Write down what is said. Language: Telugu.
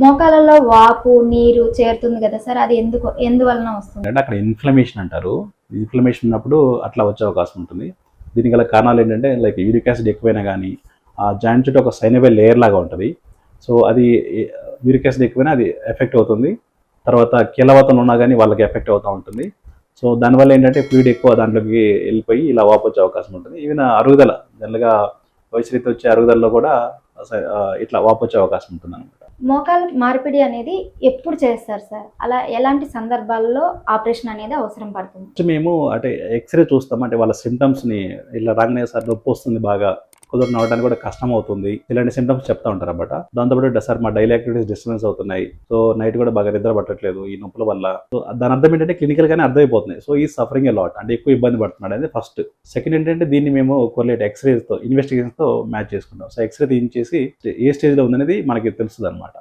మోకాలలో వాపు నీరు చేరుతుంది కదా సార్? అది ఎందుకు ఎందువలన వస్తుంది? అంటే అక్కడ ఇన్ఫ్లమేషన్ అంటారు. ఇన్ఫ్లమేషన్ ఉన్నప్పుడు అట్లా వచ్చే అవకాశం ఉంటుంది. దీనికి గల కారణాలు ఏంటంటే లైక్ యూరిక్ యాసిడ్ ఎక్కువైనా కానీ ఆ జాయింట్ చుట్టూ ఒక సైనబెల్ లేయర్ లాగా ఉంటుంది. సో అది యూరిక్ యాసిడ్ ఎక్కువైనా అది ఎఫెక్ట్ అవుతుంది. తర్వాత కీలవతలు ఉన్నా కానీ వాళ్ళకి ఎఫెక్ట్ అవుతూ ఉంటుంది. సో దానివల్ల ఏంటంటే ఫ్లూయిడ్ ఎక్కువ దాంట్లోకి వెళ్ళిపోయి ఇలా వాపు వచ్చే అవకాశం ఉంటుంది. ఈవెన్ అరుగుదల జనరల్గా వయసు రీతి వచ్చే అరుగుదలలో కూడా ఇట్లా వాపు వచ్చే అవకాశం ఉంటుంది అనమాట మోకాల మార్పిడి అనేది ఎప్పుడు చేస్తారు సార్? అలా ఎలాంటి సందర్భాల్లో ఆపరేషన్ అనేది అవసరం పడుతుంది? మేము అంటే ఎక్స్రే చూస్తాం. అంటే వాళ్ళ సిమ్టమ్స్ని ఇలా రాగానే సార్ నొప్పి వస్తుంది బాగా. కుదర నవ్వడానికి కూడా కష్టం అవుతుంది ఇలాంటి సిమ్టమ్స్ చెప్తా ఉంటారు అనమాట దాంతోపాటు సార్ మా డైలీ యాక్టివిటీస్ డిస్టర్బెన్స్ అవుతున్నాయి. సో నైట్ కూడా బాగా నిద్ర పట్టట్లేదు ఈ నొప్పుల వల్ల. సో దాని అర్థం ఏంటంటే క్లినికల్ గానే అర్థమైపోతుంది. సో ఈ సఫరింగ్ లాట్ అంటే ఎక్కువ ఇబ్బంది పడుతున్నాడు అనేది ఫస్ట్ సెకండ్ ఏంటంటే దీన్ని మేము కొర్లేట్ ఎక్స్రేస్తో ఇన్వెస్టిగేషన్తో మ్యాచ్ చేసుకుంటాం. సో ఎక్స్రే తీయించేసి ఏ స్టేజ్లో ఉందనేది మనకి తెలుస్తుంది అనమాట